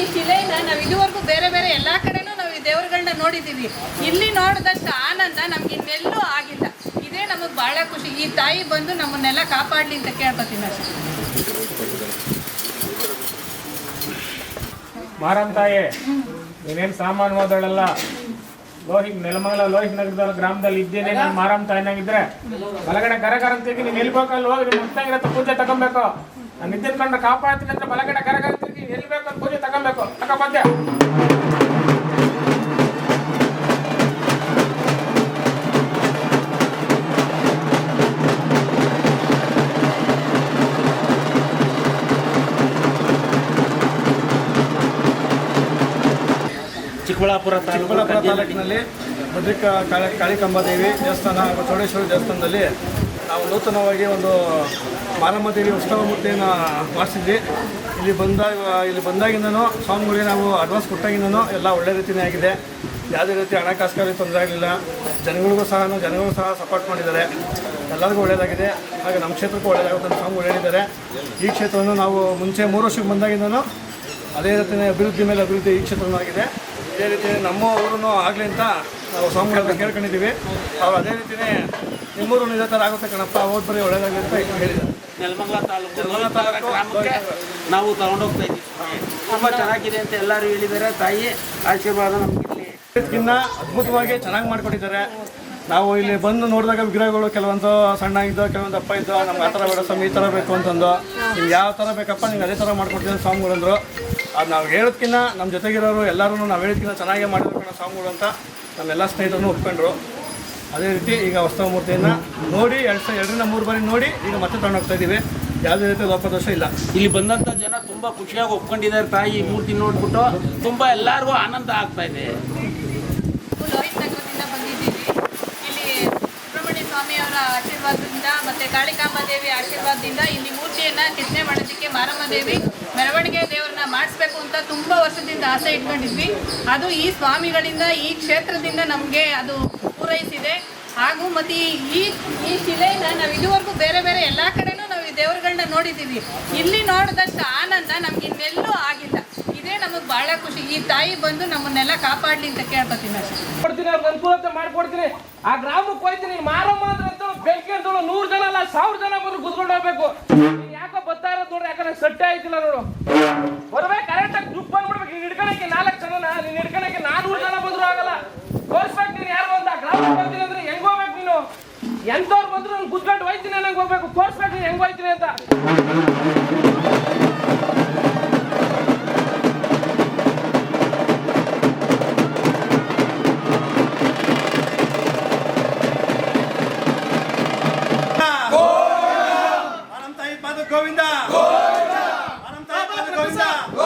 ಈ ಶಿಲೆನ ನಾವು ಇದುವರೆಗೂ ಬೇರೆ ಬೇರೆ ಎಲ್ಲಾ ಕಡೆನೂ ನಾವು ಈ ದೇವರುಗಳನ್ನ ನೋಡಿದೀವಿ. ಇಲ್ಲಿ ನೋಡಿದಷ್ಟು ಆನಂದ ನಮ್ಗೆ ಇನ್ನೆಲ್ಲೂ ಆಗಿಲ್ಲ. ಇದೇ ನಮಗೆ ಬಹಳ ಖುಷಿ. ಈ ತಾಯಿ ಬಂದು ನಮ್ಮನ್ನೆಲ್ಲ ಕಾಪಾಡ್ಲಿ ಅಂತ ಕೇಳ್ಕೊತೀನಿ ಅಷ್ಟೇ ತಾಯಿ, ನೀನೇನು ಸಾಮಾನು ಹೋದಳಲ್ಲ ಲೋಹಿತ್ ನೆಲಮಂಗಲ ಲೋಹಿತ್ ನಗರದಲ್ಲಿ ಗ್ರಾಮದಲ್ಲಿ ಇದ್ದೇನೆ. ನಾನು ಮಾರಮ್ಮ ತಾಯಿನಾಗಿದ್ರೆ ಬಲಗಡೆ ಕರ ಕರ ಅಂತಿದ್ದಿ ನೀನು ಎಲ್ಲಿ ಬೇಕಲ್ಲಿ ಹೋಗಿ ನಿಮ್ಮ ಪೂಜೆ ತಗೊಬೇಕು. ನಾನು ನಿದ್ದೆ ಕಂಡ್ರೆ ಕಾಪಾಡ್ತೀನಿ ಅಂದ್ರೆ ಬಲಗಡೆ ಕರ ಕರ ಅಂತಿದ್ದಿ ಎಲ್ಲಿ ಬೇಕಲ್ಲಿ ಪೂಜೆ ತಗೊಬೇಕು. ತಗೊಬದ್ದೆ ಚಿಕ್ಕಬಳ್ಳಾಪುರ ಚಿಕ್ಕಬಳ್ಳಾಪುರ ತಾಲೂಕಿನಲ್ಲಿ ಭದ್ರಿಕಾ ಕಾಳಿ ಕಾಳಿಕಾಂಬಾದೇವಿ ದೇವಸ್ಥಾನ ಹಾಗೂ ಚೌಡೇಶ್ವರಿ ದೇವಸ್ಥಾನದಲ್ಲಿ ನಾವು ನೂತನವಾಗಿ ಒಂದು ಮಾರಮ್ಮ ದೇವಿ ಉತ್ಸವ ಮೂರ್ತಿಯನ್ನು ಮಾಡಿಸಿದ್ವಿ. ಇಲ್ಲಿ ಬಂದಾಗ ಇಲ್ಲಿ ಬಂದಾಗಿಂದನೂ ಸ್ವಾಮಿಗಳಿಗೆ ನಾವು ಅಡ್ವಾನ್ಸ್ ಕೊಟ್ಟಾಗಿಂದನೂ ಎಲ್ಲ ಒಳ್ಳೆ ರೀತಿಯೇ ಆಗಿದೆ. ಯಾವುದೇ ರೀತಿ ಹಣಕಾಸುಗಾಗಿ ತೊಂದರೆ ಆಗಲಿಲ್ಲ. ಜನಗಳಿಗೂ ಸಹ ಜನಗಳು ಸಹ ಸಪೋರ್ಟ್ ಮಾಡಿದ್ದಾರೆ. ಎಲ್ಲರಿಗೂ ಒಳ್ಳೆಯದಾಗಿದೆ. ಹಾಗೆ ನಮ್ಮ ಕ್ಷೇತ್ರಕ್ಕೂ ಒಳ್ಳೆಯದಾಗುತ್ತೆ ಅಂತ ಸ್ವಾಮಿಗಳು ಹೇಳಿದ್ದಾರೆ. ಈ ಕ್ಷೇತ್ರವನ್ನು ನಾವು ಮುಂಚೆ ಮೂರು ವರ್ಷಕ್ಕೆ ಬಂದಾಗಿಂದನೂ ಅದೇ ರೀತಿಯೇ ಅಭಿವೃದ್ಧಿ ಮೇಲೆ ಅಭಿವೃದ್ಧಿ ಈ ಕ್ಷೇತ್ರವೂ ಆಗಿದೆ ಇದೇ ರೀತಿ ನಮ್ಮ ಊರೂ ಆಗಲಿ ಅಂತ ನಾವು ಸ್ವಾಮಿಗಳನ್ನ ಕೇಳ್ಕೊಂಡಿದ್ದೀವಿ. ಅವ್ರು ಅದೇ ರೀತಿಯೇ ನಿಮ್ಮೂರು ಇದೇ ಥರ ಆಗುತ್ತೆ ಕಣಪ್ಪ ಅವ್ರು ಬರೀ ಒಳ್ಳೇದಾಗಲಿ ಅಂತ ಹೇಳಿದ್ದಾರೆ. ನೆಲಮಂಗಲ ತಾಲೂಕು ನೆಲಮಂಗಲ ತಾಲೂಕು ಗ್ರಾಮಕ್ಕೆ ನಾವು ತಗೊಂಡೋಗ್ತಾ ಇದ್ದೀವಿ. ತುಂಬ ಚೆನ್ನಾಗಿದೆ ಅಂತ ಎಲ್ಲರೂ ಹೇಳಿದ್ದಾರೆ. ತಾಯಿ ಆಶೀರ್ವಾದ ನಮಗೆ ಇಲ್ಲಿ. ಅದ್ಭುತವಾಗಿ ಚೆನ್ನಾಗಿ ಮಾಡಿಕೊಟ್ಟಿದ್ದಾರೆ. ನಾವು ಇಲ್ಲಿ ಬಂದು ನೋಡಿದಾಗ ವಿಗ್ರಹಗಳು ಕೆಲವೊಂದು ಸಣ್ಣ ಇದ್ದೋ ಕೆಲವೊಂದು ಅಪ್ಪ ಇದ್ದೋ ನಮ್ಗೆ ಆ ಥರ ಬೇಡ ಸ್ವಾಮಿ ಈ ಥರ ಬೇಕು ಅಂತಂದು. ನಿಮ್ಗೆ ಯಾವ ಥರ ಬೇಕಪ್ಪ ನಿಮ್ಗೆ ಅದೇ ಥರ ಮಾಡ್ಕೊಡ್ತೀನಿ ಸ್ವಾಮಿಗಳಂದ್ರು. ಅದು ನಾವು ಹೇಳೋದ್ಕಿನ್ನ ನಮ್ಮ ಜೊತೆಗಿರೋರು ಎಲ್ಲರೂ ನಾವು ಹೇಳೋದ್ಕಿನ್ನ ಚೆನ್ನಾಗೇ ಮಾಡಿದ್ರು ಕಣ ಸಾಂಗ್ಗಳು ಅಂತ ನಮ್ಮೆಲ್ಲ ಸ್ನೇಹಿತರನ್ನು ಒಪ್ಕೊಂಡ್ರು. ಅದೇ ರೀತಿ ಈಗ ಹೊಸ ಮೂರ್ತಿಯನ್ನು ನೋಡಿ ಎರಡು ಸಾವಿರ ಎರಡರಿಂದ ಮೂರು ಬಾರಿ ನೋಡಿ ಈಗ ಮತ್ತೆ ತಗೊಂಡೋಗ್ತಾ ಇದ್ದೀವಿ ಯಾವುದೇ ರೀತಿ ಲೋಪದೋಷ ಇಲ್ಲ. ಇಲ್ಲಿ ಬಂದಂಥ ಜನ ತುಂಬ ಖುಷಿಯಾಗಿ ಒಪ್ಕೊಂಡಿದ್ದಾರೆ ತಾಯಿ ಈ ಮೂರ್ತಿ ನೋಡ್ಬಿಟ್ಟು. ತುಂಬ ಎಲ್ಲರಿಗೂ ಆನಂದ ಆಗ್ತಾ ಇದೆ. ಲೋಹಿತ್ ನಗರದಿಂದ ಬಂದಿದ್ದೀವಿ. ಇಲ್ಲಿ ಸುಬ್ರಹ್ಮಣ್ಯ ಸ್ವಾಮಿ ಅವರ ಆಶೀರ್ವಾದದಿಂದ ಮತ್ತೆ ಕಾಳಿಕಾಂಬ ದೇವಿ ಆಶೀರ್ವಾದದಿಂದ ಇಲ್ಲಿ ಮೂರ್ತಿಯನ್ನ ಕೆತ್ತನೆ ಮಾಡೋದಕ್ಕೆ ಮಾರಮ್ಮ ದೇವಿ ಮೆರವಣಿಗೆ ದೇವರನ್ನ ಮಾಡಿಸ್ಬೇಕು ಅಂತ ತುಂಬಾ ವರ್ಷದಿಂದ ಆಸೆ ಇಟ್ಕೊಂಡಿದ್ವಿ. ಅದು ಈ ಸ್ವಾಮಿಗಳಿಂದ, ಈ ಕ್ಷೇತ್ರದಿಂದ ನಮಗೆ ಅದು ಪೂರೈಸಿದೆ. ಹಾಗೂ ಮತ್ತು ಈ, ಈ- ಶಿಲೆನ ನಾವು ಇದುವರೆಗೂ ಬೇರೆ ಬೇರೆ ಎಲ್ಲಾ ಕಡೆನೂ ನಾವು ಈ ದೇವರುಗಳನ್ನ ನೋಡಿದ್ದೀವಿ. ಇಲ್ಲಿ ನೋಡಿದಷ್ಟು ಆನಂದ ನಮ್ಗೆ ಇನ್ನೆಲ್ಲೂ ಆಗಿಲ್ಲ. ಇದೇ ನಮಗೆ ಬಹಳ ಖುಷಿ. ಈ ತಾಯಿ ಬಂದು ನಮ್ಮನ್ನೆಲ್ಲ ಕಾಪಾಡ್ಲಿ ಅಂತ ಕೇಳ್ಕೊತೀನಿ ಅಷ್ಟೇ ಅನುಕೂಲತೆ ಮಾಡ್ಕೊಡ್ತೀನಿ. ಆ ಗ್ರಾಮಕ್ಕೆ ಹೋಯ್ತೀನಿ. ಮಾರಮ್ಮ ಅಂದ್ರೆ ಅಂತೇಳು ನೂರು ಜನ ಅಲ್ಲ, ಸಾವಿರ ಜನ ಬಂದು ಕುತ್ಕೊಂಡು ಹೋಗ್ಬೇಕು. ನೋಡ್ರಿ ಆಯ್ತಿಲ್ಲ ನೋಡು. ಬರ್ಬೇಕು ಕರೆಕ್ಟಾಗಿ ದುಪ್ಪ ಬಂದ್ಬಿಡ್ಬೇಕು. ನೀನ್ ಹಿಡ್ಕೊಳಕ್ಕೆ ನಾಲ್ಕು ಜನ ನೀನ್ ಹಿಡ್ಕೊಳಕ್ಕೆ ನಾನೂರು ಜನ ಬಂದ್ರು ಆಗಲ್ಲ. ತೋರ್ಸ್ಬೇಕು ನೀನ್ ಯಾರು ಅಂತ ಗ್ರಾಮ ಬರ್ತೀನಿ ಅಂದ್ರೆ ಹೆಂಗ್ ಹೋಗ್ಬೇಕು ನೀನು? ಎಂತವ್ರು ಬಂದ್ರು ನಾನು ಕುತ್ಕೊಂಡು ಹೋಯ್ತೀನಿ ನಂಗೆ ಹೋಗ್ಬೇಕು. ತೋರ್ಸ್ಬೇಕು ನೀನ್ ಹೆಂಗ್ ಹೋಯ್ತೀನಿ ಅಂತ. ಗೋವಿಂದ. 감 사.